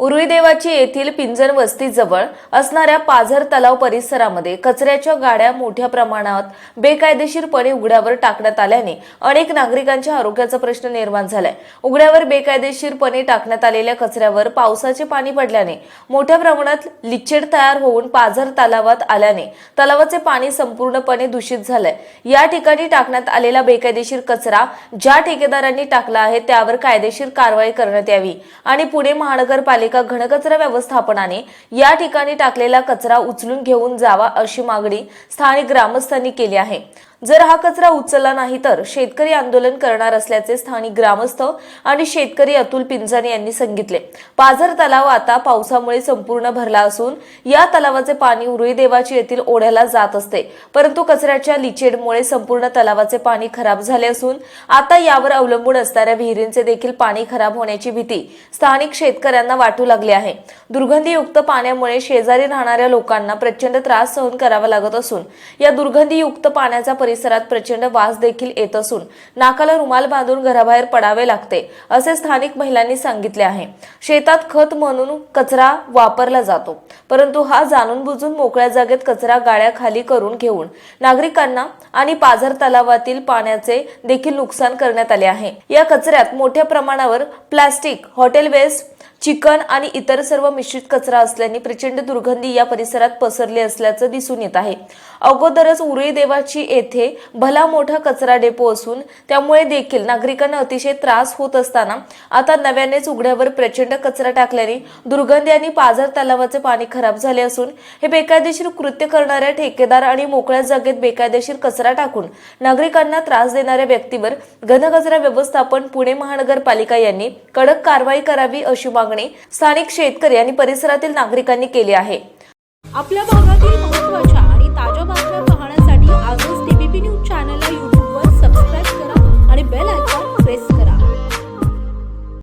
उरवीदेवाची येथील पिंजर वस्तीजवळ असणाऱ्या पाझर तलाव परिसरामध्ये कचऱ्याच्या गाड्या मोठ्या प्रमाणात बेकायदेशीरपणे उघड्यावर टाकण्यात आल्याने अनेक नागरिकांच्या आरोग्याचा प्रश्न निर्माण झालाय. उघड्यावर बेकायदेशीरपणे टाकण्यात आलेल्या कचऱ्यावर पावसाचे पाणी पडल्याने मोठ्या प्रमाणात लिचेड तयार होऊन पाझर तलावात आल्याने तलावाचे पाणी संपूर्णपणे दूषित झालंय. या ठिकाणी टाकण्यात आलेला बेकायदेशीर कचरा ज्या ठेकेदारांनी टाकला आहे त्यावर कायदेशीर कारवाई करण्यात यावी आणि पुणे महानगरपालिका घनकचरा व्यवस्थापनाने या ठिकाणी टाकलेला कचरा उचलून घेऊन जावा अशी मागणी स्थानिक ग्रामस्थांनी केली आहे. जर हा कचरा उचलला नाही तर शेतकरी आंदोलन करणार असल्याचे स्थानिक ग्रामस्थ आणि शेतकरी अतुल पिंजाने यांनी सांगितले. पाझर तलाव आता पावसामुळे संपूर्ण भरला असून या तलावाचे पाणी उरुळी देवाची येथील ओढ्याला जात असते. परंतु कचऱ्याच्या लिचेडमुळे संपूर्ण तलावाचे पाणी खराब झाले असून आता यावर अवलंबून असणाऱ्या विहिरींचे देखील पाणी खराब होण्याची भीती स्थानिक शेतकऱ्यांना वाटू लागली आहे. दुर्गंधीयुक्त पाण्यामुळे शेजारी राहणाऱ्या लोकांना प्रचंड त्रास सहन करावा लागत असून या दुर्गंधीयुक्त पाण्याचा परिसरात प्रचंड वास देखील येत असून नाकाला रुमाल बांधून घराबाहेर पडावे लागते असे स्थानिक महिलांनी सांगितले आहे. शेतात खत म्हणून कचरा वापरला जातो परंतु हा जाणून बुजून मोकळ्या जागेत कचरा गाळ्या खाली करून घेऊन नागरिकांना आणि पाझर तलावातील पाण्याचे देखील नुकसान करण्यात आले आहे. या कचऱ्यात मोठ्या प्रमाणावर प्लास्टिक हॉटेल वेस्ट चिकन आणि इतर सर्व मिश्रित कचरा असल्याने प्रचंड दुर्गंधी या परिसरात पसरली असल्याचं दिसून येत आहे. अगोदरच उरळी देवाची येथे येथे भला मोठा कचरा डेपो असून त्यामुळे देखील नागरिकांना अतिशय त्रास होत असताना आता नव्यानेच उघड्यावर प्रचंड कचरा टाकल्याने दुर्गंधी आणि पाझर तलावाचे पाणी खराब झाले असून हे बेकायदेशीर कृत्य करणाऱ्या ठेकेदार आणि मोकळ्या जागेत बेकायदेशीर कचरा टाकून नागरिकांना त्रास देणाऱ्या व्यक्तीवर घनकचरा व्यवस्थापन पुणे महानगरपालिका यांनी कडक कारवाई करावी अशी मागणी स्थानिक शेतकरी आणि परिसरातील नागरिकांनी केली आहे. आपल्या भागातील